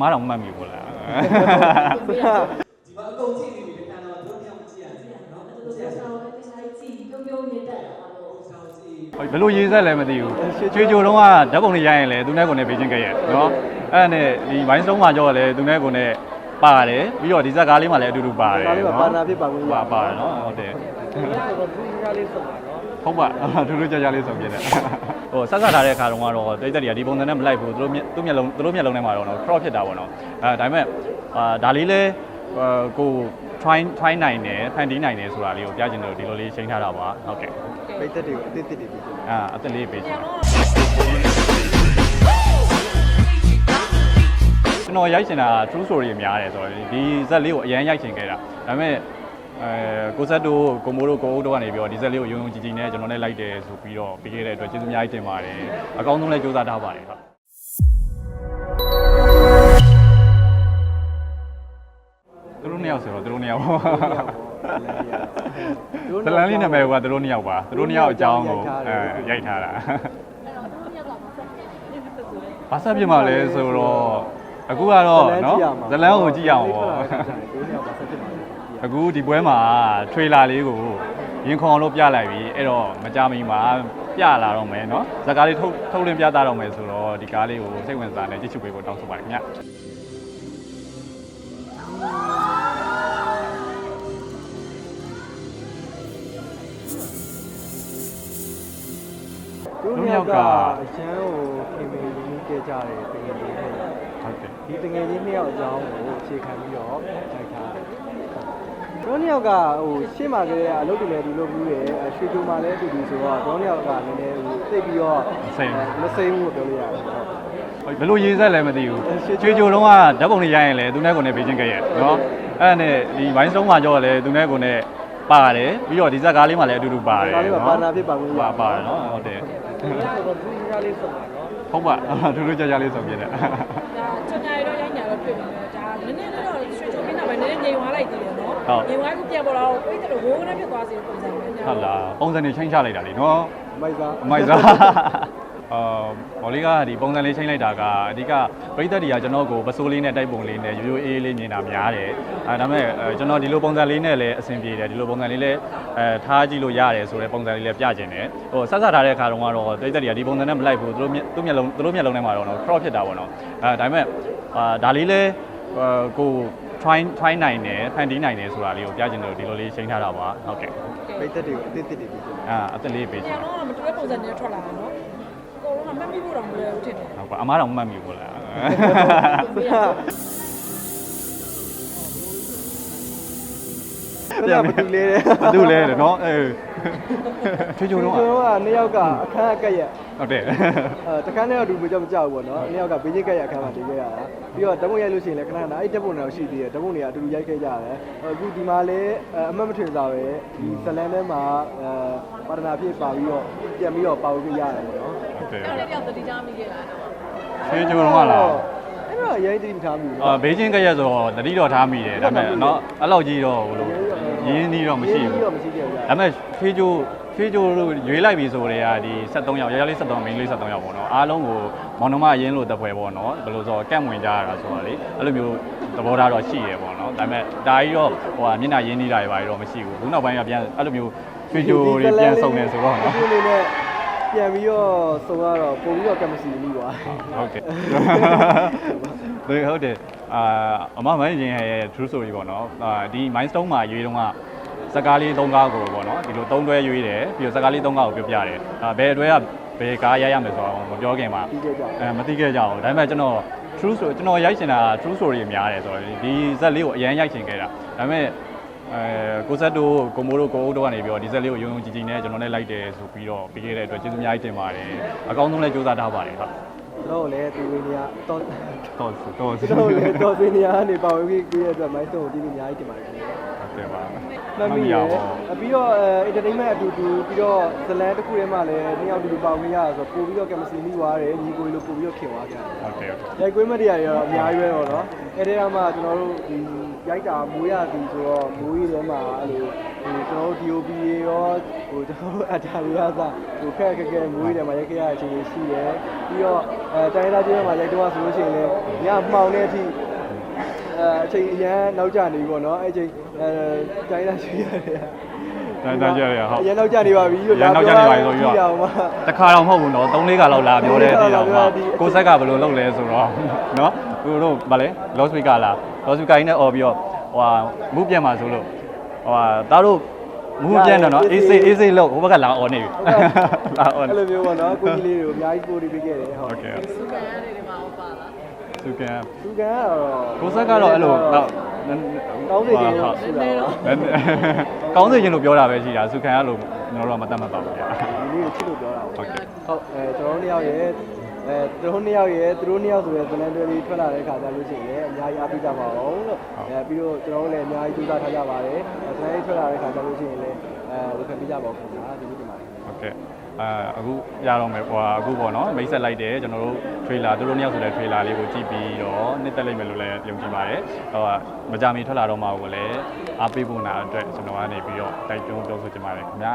မားတော့မှတ်မိဘူးလားဒီမှာအကုန်ကြည့်နေပြီခဏတော့တို့မြောက်ကြည့်ရတယ်နော်ကြည့်ရတယ်ပုံစံကြည့်ဘယ်လိုရေးဆက်လဲမသိဘူးချွေချိုတုံးကဓာတ်ပုံတွေရိုက်ရင်လည်းသူနဲ့ကိုယ်နဲ့ဘေးချင်းကရဲ့နော်အဲ့ဒါနဲ့ဒီဘိုင်းဆုံးမှာကြောက်လည်းသူနဲ့ကိုယ်နဲ့ပါတယ်ပြီးတော့ဒီဇက်ကားလေးမှာလည်းအတူတူပါတယ်ဒါလေးမှာပါနာဖြစ်ပါဝင်ရပါပါတယ်နော်ဟုတ်တယ်ဆိုတော့သူကလေးဆုံးပါနော် ဟုတ်ပါထူးထူးခြားခြားလေးဆုံးပြတယ်ဟိုဆက်ဆက်ထားတဲ့အခါတုန်းကတော့တိတ်တက်တွေကဒီပုံစံနဲ့မလိုက်ဘူးသူတို့မျက်သူ့မျက်လုံးသူတို့မျက်လုံးထဲမှာတော့နော် crop ဖြစ်တာပေါ့နော်အဲဒါပေမဲ့အာဒါလေးလဲကို try try နိုင်တယ်ဖန်တီးနိုင်တယ်ဆိုတာလေးကိုပြချင်တယ်ဒီလိုလေးချိန်ထားတာပါဟုတ်ကဲ့ပိတ်သက်တွေကိုအသစ်သစ်တွေပြီးတယ်အာအသက်လေးပေးချင်ကျွန်တော်ရိုက်ချင်တာ true story များတယ်ဆိုတော့ဒီဇက်လေးကိုအရင်ရိုက်ချင်ခဲ့တာဒါပေမဲ့ အဲကိုဆက်တို့ကိုမိုးတို့ကိုအုပ်တို့ကနေပြီးတော့ဒီဇက်လေးကိုယုံယုံကြည်ကြည်နဲ့ကျွန်တော်နဲ့လိုက်တယ်ဆိုပြီးတော့ပြီးခဲ့တဲ့အတွက်ကျေးဇူးအများကြီးတင်ပါတယ်အကောင်းဆုံးလည်းကြိုးစားထားပါတယ်ဟုတ်သူတို့နှစ်ယောက်ဆိုတော့သူတို့နှစ်ယောက်ပါဇလန်လေးနာမည်ကသူတို့နှစ်ယောက်ပါသူတို့နှစ်ယောက်အကြောင်းကိုအဲရိုက်ထားတာဘာဆက်ပြမလဲဆိုတော့အခုကတော့နော်ဇလန်ကိုကြည့်ရအောင်ပေါ့ အခုဒီပွဲမှာထွေလာလေးကိုရင်ခုန်အောင်လို့ပြလိုက်ပြီအဲ့တော့မကြမီမှာပြလာတော့မယ်เนาะဇာတ်ကားလေးထုတ်ထုတ်လင်းပြသတော့မယ်ဆိုတော့ဒီကားလေးကိုစိတ်ဝင်စားနေကြည့်ချူပေးဖို့တောင်းဆိုပါတယ်ခင်ဗျ တို့เนี่ยကအရန်ကိုခင်မင်းရင်းကြကြတယ်တကယ်ကြီးနဲ့ ဟုတ်တယ် ဒီတကယ်ကြီးနှစ်ယောက်အကြောင်းကိုအခြေခံပြီးတော့ထိုက်ထား ာ ကျွန်တော်နှစ်ယောက်ကဟိုရှေ့မှာကလေးကအလုပ်တွေလည်းဒီလိုပြီးတယ်အဲ့ရွှေကြိုမှာလည်းအတူတူဆိုတော့ကျွန်တော်နှစ်ယောက်ကလည်းနည်းနည်းဟိုသိပ်ပြီးတော့မစိမ်းဘူး မစိမ်းဘူးလို့ပြောလို့ရတယ်ဟုတ် ဘယ်လိုရေးဆက်လဲမသိဘူးချွေချိုတုံးကဓာတ်ပုံတွေရိုက်ရင်လေသူနဲ့ကိုယ်နဲ့ဘေးချင်းခဲ့ရဲ့နော်အဲ့ဒါနဲ့ဒီဝိုင်းဆုံးမှာကြောက်လဲသူနဲ့ကိုယ်နဲ့ပါတယ်ပြီးတော့ဒီဇက်ကားလေးမှာလည်းအတူတူပါတယ်ဇက်ကားလေးမှာပါနာဖြစ်ပါဘူး ပါပါတယ်နော်ဟုတ်တယ်ဆိုတော့သူများလေးဆုံးပါတော့ဟုတ်ပါအတူတူကြာကြာလေးဆုံးပြတယ် ဒါချက်ကြရတော့ရိုက်ညာတော့တွေ့ပါမယ်ဒါနည်းနည်းတော့ရွှေချုံပြီးတော့ပဲနည်းနည်းငြိမ်သွားလိုက်သေးတယ် နော်ငြိမ်သွားခုပြန်ပေါ်လာတော့ပြိတ္တလို့ဝိုးနဲ့ဖြစ်သွားစေပုံစံပဲဟုတ်လားပုံစံတွေချင်းချလိုက်တာလीနော်မိုက်စားအမိုက်စားအာမော်လေးကဒီပုံစံလေးချင်းလိုက်တာကအဓိကပရိသတ်တွေကကျွန်တော်ကိုပစိုးလေးနဲ့တိုက်ပုံလေးနဲ့ရိုးရိုးအေးအေးလေးမြင်တာများတယ်အဲဒါပေမဲ့အဲကျွန်တော်ဒီလိုပုံစံလေးနဲ့လည်းအဆင်ပြေတယ်ဒီလိုပုံစံလေးလည်းအဲထားကြည့်လို့ရတယ်ဆိုတဲ့ပုံစံလေးလည်းပြကျင်တယ်ဟိုဆက်ဆက်ထားတဲ့အခါတုန်းကတော့ပရိသတ်တွေကဒီပုံစံနဲ့မလိုက်ဘူးသူတို့မျက်သူ့မျက်လုံးသူတို့မျက်လုံးထဲမှာတော့ crop ဖြစ်တာပေါ့နော်အဲဒါပေမဲ့အာဒါလေးလည်းကို try try နိုင်တယ်ဖန်တီးနိုင်တယ်ဆိုတာလေးကိုပြကျင်တယ်ဒီလိုလေးချိန်ထားတာပါဟုတ်ကဲ့ပိတ်သက်တွေကိုအသစ်သစ်တွေပြီးတယ်အာအသက်လေးပေးချပြန်င်တော့မတူတဲ့ပုံစံနဲ့ထွက်လာတယ်နော်ကိုလုံးကမှတ်မိဖို့တော့မလွယ်ဘူးထင်တယ်ဟုတ်ပါအမားတော့မမှတ်မိဘူးလား အဲ့ဒါဘာတူလဲတဲ့ဘာတူလဲတဲ့နော်အေးချွေချွေတော့ကျွန်တော်ကနှစ်ယောက်ကအခန်းအကက်ရက်ဟုတ်တယ်အဲတခန်းနဲ့တော့ဘူးမကြောက်မကြောက်ဘူးပေါ့နော်နှစ်ယောက်ကဘေးချင်းကက်ရက်အခန်းမှာနေခဲ့ရတာပြီးတော့ဓာတ်ပုံရိုက်လို့ရှိရင်လည်းခဏခဏအဲ့ဓာတ်ပုံတွေရှိသေးတယ်ဓာတ်ပုံတွေကအတူတူရိုက်ခဲ့ကြတယ်အခုဒီမှာလည်းအမှတ်မထွင်စားပဲဒီဇလန်ထဲမှာအဲပါဒနာဖြစ်ပါပြီးတော့ပြန်ပြီးတော့ပါဝင်ကြရတယ်ပေါ့နော်ဟုတ်တယ်အဲ့ဒါပြောက်တတိကြမိခဲ့လားချွေချွေတော့လားအဲ့တော့ရိုက်တိမထားဘူးအာဘေးချင်းကရက်ဆိုတော့တတိတော့ထားမိတယ်ဒါပေမဲ့နော်အဲ့လောက်ကြီးတော့ဟိုလို ရင်းနှီးတော့မရှိဘူးတော့မရှိခဲ့ဘူးဒါပေမဲ့ချွေချွေချွေချွေတို့ရွေးလိုက်ပြီဆိုတော့ဒီ73ယောက်ရရလေး73မိန်းလေး73ယောက်ပေါ့နော်အားလုံးကိုမောင်နှမအရင်လို့တပွဲပေါ့နော်ဘယ်လိုဆိုကန့်ဝင်ကြရတာဆိုတော့လေအဲ့လိုမျိုးသဘောထားတော့ရှိရပေါ့နော်ဒါပေမဲ့ဒါကြီးတော့ဟိုဟာမျက်နှာရင်းနှီးတာတွေပါတော့မရှိဘူးခုနောက်ပိုင်းကပြန်အဲ့လိုမျိုးချွေချွေတွေပြန်စုံနေဆိုတော့နော်ဒီလေးနဲ့ပြန်ပြီးတော့ဆိုတော့ပုံပြီးတော့ကမ္မစီမိပါဟုတ်ကဲ့ဒီဟုတ်တယ် အာအမမိုင်းရင်ရဲ့ true story ပေါ့နော်အာဒီ milestone မှာရွေးတုန်းကစကားလေး၃ကားကိုပေါ့နော်ဒီလို၃တွဲရွေးတယ်ပြီးတော့စကားလေး၃ကားကိုပြောပြတယ်အာဘယ်အတွဲကဘယ်ကားရရမယ်ဆိုတော့မပြောခင်မှာပြီးခဲ့ကြတယ်အဲမသိခဲ့ကြဘူးဒါပေမဲ့ကျွန်တော် true story ကျွန်တော်ရိုက်ချင်တာ true story များတယ်ဆိုတော့ဒီဇက်လေးကိုအရင်ရိုက်ချင်ခဲ့တာဒါပေမဲ့အဲကိုဆက်တို့ကိုမိုးတို့ကိုအုပ်တို့ကနေပြီးတော့ဒီဇက်လေးကိုယုံယုံကြည်ကြည်နဲ့ကျွန်တော်နဲ့လိုက်တယ်ဆိုပြီးတော့ပြီးခဲ့တဲ့အတွက်ကျေးဇူးအများကြီးတင်ပါတယ်အကောင်းဆုံးလည်းကြိုးစားထားပါတယ်ဟုတ်ကျွန် တော်လည်းဒီဝင်းနေရတော့တော့တော့ကျွန်တော်လည်းတော့ဝင်းနေရနေပါဝင်ပြီးပြီးရတဲ့မိုင်းတော့ဒီလိုအများကြီးတင်ပါတယ်ခင်ဗျာဟုတ်တယ်ပါမှတ်မိရအပြီးတော့အဲ entertainment အတူတူပြီးတော့ဇလန်တစ်ခုထဲမှာလည်းနှစ်ယောက်တူတူပါဝင်ရဆိုတော့ပို့ပြီးတော့ကမ္မစီမိသွားတယ်ညီကိုလိုပို့ပြီးတော့ခင်သွားကြတယ်ဟုတ်တယ်ရိုက်ကွင်းမတရားတွေကတော့အများကြီးပဲတော့နော်အဲ့ဒီကမှကျွန်တော်တို့ဒီရိုက်တာမိုးရသည်ဆိုတော့မိုးကြီးထဲမှာအဲ့လိုဟို ကျွန်တော်တို့ DOP ရေရောဟိုကျွန်တော်တို့အတားတွေကစဟိုခက်ခက်ခက်မိုးကြီးထဲမှာရိုက်ခဲ့ရတဲ့အချိန်လေးရှိတယ်ပြီးတော့အဲတိုင်းသားချင်းမှာရိုက်တော့ဆိုလို့ရှိရင်လည်းညမှောင်တဲ့အထိအဲအချိန်အရန်နောက်ကျနေပြီပေါ့နော်အဲ့ချိန်အဲတိုင်းသားချင်းရတယ် တိုင်းသားချင်းရတယ်ဟုတ် အရန်နောက်ကျနေပါပြီ ရန်နောက်ကျနေပါပြီဆိုပြီး တော့ တော့တခါတော့မဟုတ်ဘူးနော်3 4ခါလောက်လာပြောတဲ့ဒီတော့မှာကိုဆက်ကဘယ်လိုလုပ်လဲဆိုတော့နော်ကိုတို့ဗာလဲ loud speaker လား loud speaker ကြီးနဲ့អော်ပြီးတော့ဟိုဟာမူးပြန်มาဆိုလို့ဟိုဟာသားတို့ မူးပြန်တော့နော်အေးစိတ်အေးစိတ်လို့ဟိုဘက်ကလာအော်နေပြီလာအော်အဲ့လိုမျိုးပေါ့နော်ကိုကြီးလေးတွေကိုအများကြီးပို့ပြီးပေးခဲ့တယ်ဟုတ်ကဲ့သူကန်ရတယ်ဒီမှာဟောပါလားသူကန်သူကန်ကတော့ကိုဆက်ကတော့အဲ့လိုတော့ကောင်းစေခြင်းလို့ဆိုတာကောင်းစေခြင်းလို့ပြောတာပဲရှိတာသူကန်ကလို့ကျွန်တော်တို့ကမတတ်မှတ်ပါဘူးဗျာဒီလေးကိုချစ်လို့ပြောတာဟုတ်ကဲ့ဟုတ်အဲကျွန်တော်တို့တယောက်ရဲ့ အဲသူတို့နှစ်ယောက်ရဲ့သူတို့နှစ်ယောက်ဆိုရဲဇလန်တွဲလေးထွက်လာတဲ့ခါကျလို့ရှိရင်အများကြီးအားပေးကြပါအောင်လို့အဲပြီးတော့ကျွန်တော်တို့လည်းအများကြီးကြိုးစားထားကြပါတယ်ဇလန်လေးထွက်လာတဲ့ခါကျလို့ရှိရင်လည်းအဲဝေဖန်ပေးကြပါဦးခင်ဗျာဒီလိုတင်ပါတယ်ဟုတ်ကဲ့အာအခုရတော့မယ်ဟိုဟာအခုပေါ့နော်မိတ်ဆက်လိုက်တယ်ကျွန်တော်တို့ trailer သူတို့နှစ်ယောက်ဆိုတဲ့ trailer လေးကိုကြည့်ပြီးတော့နှစ်သက်လိုက်မယ်လို့လည်းယုံကြည်ပါတယ်ဟိုဟာမကြမီထွက်လာတော့မှာကိုလည်းအားပေးဖို့နာအတွက်ကျွန်တော်ကနေပြီးတော့တိုက်တွန်းပြောဆိုချင်ပါတယ်ခင်ဗျာ